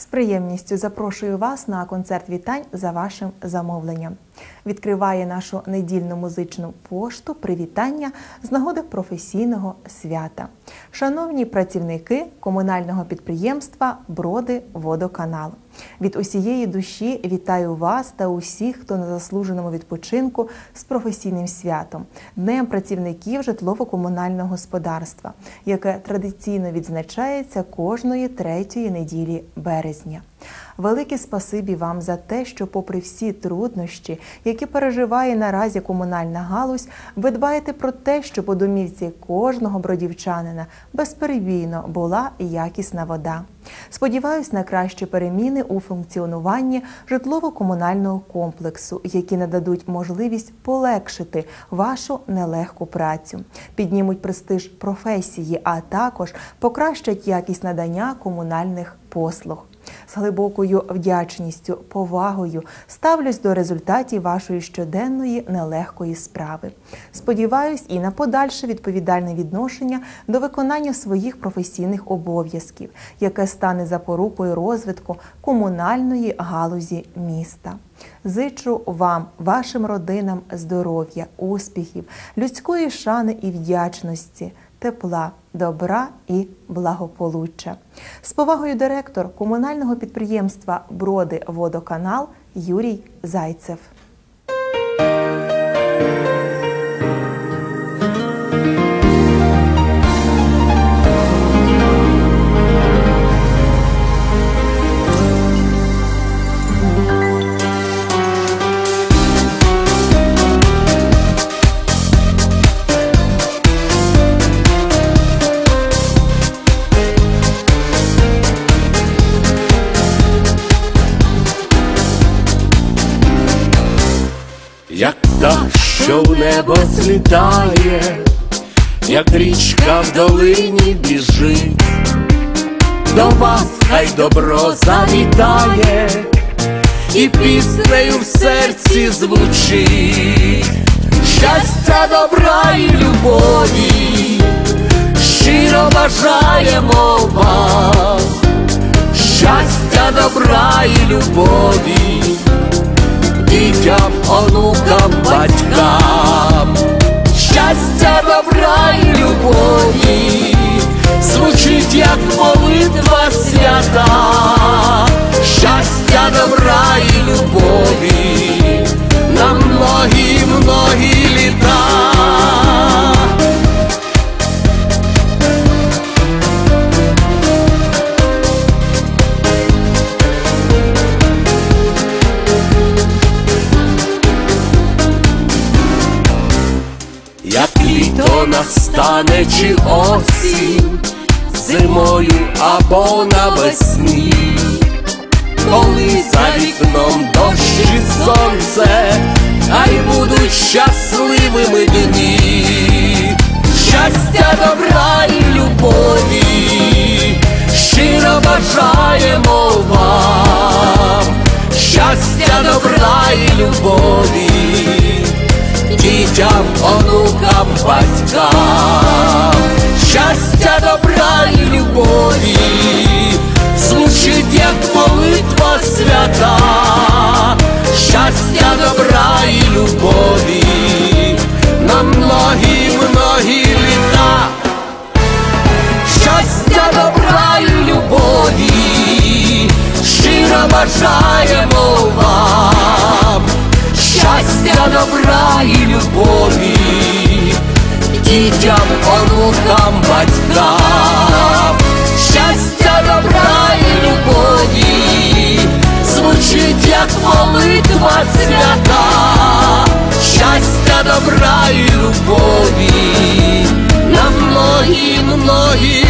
З приємністю запрошую вас на концерт вітань за вашим замовленням. Відкриває нашу недільну музичну пошту привітання з нагоди професійного свята. Шановні працівники комунального підприємства Броди Водоканал. Від усієї душі вітаю вас та усіх, хто на заслуженому відпочинку з професійним святом, Днем працівників житлово-комунального господарства, яке традиційно відзначається кожної третьої неділі березня. Велике спасибі вам за те, що, попри всі труднощі, які переживає наразі комунальна галузь, ви дбаєте про те, щоб у домівці кожного бродівчанина безперебійно була якісна вода. Сподіваюсь на кращі переміни у функціонуванні житлово-комунального комплексу, які нададуть можливість полегшити вашу нелегку працю, піднімуть престиж професії, а також покращать якість надання комунальних послуг. З глибокою вдячністю, повагою ставлюсь до результатів вашої щоденної нелегкої справи. Сподіваюсь і на подальше відповідальне відношення до виконання своїх професійних обов'язків, яке стане запорукою розвитку комунальної галузі міста. Зичу вам, вашим родинам здоров'я, успіхів, людської шани і вдячності тепла, добра і благополуччя. З повагою директор комунального підприємства Броди Водоканал Юрій Зайцев. Як та, що в небо злітає, як річка в долині біжить, до вас хай добро завітає, і піснею в серці звучить, щастя, добра і любові, щиро бажаємо вам, щастя, добра і любові дітям, онукам, батькам, щастя, добра і любові, звучить, як молитва свята, щастя, добра і любові, настане чи осінь, зимою або навесні, коли за вікном дощ і сонце, хай будуть щасливими дні, щастя, добра і любові, щиро бажаємо вам, щастя, добра і любові онукам, батькам, щастя, добра і любові, звучить, як молитва свята, щастя, добра і любові, на многі, многі літа, щастя, добра і любові, щиро бажаємо вам. Щастя, добра і любові, дітям, онукам, батькам, щастя, добра і любові, звучить, як молитва свята, щастя, добра і любові на многі, многі.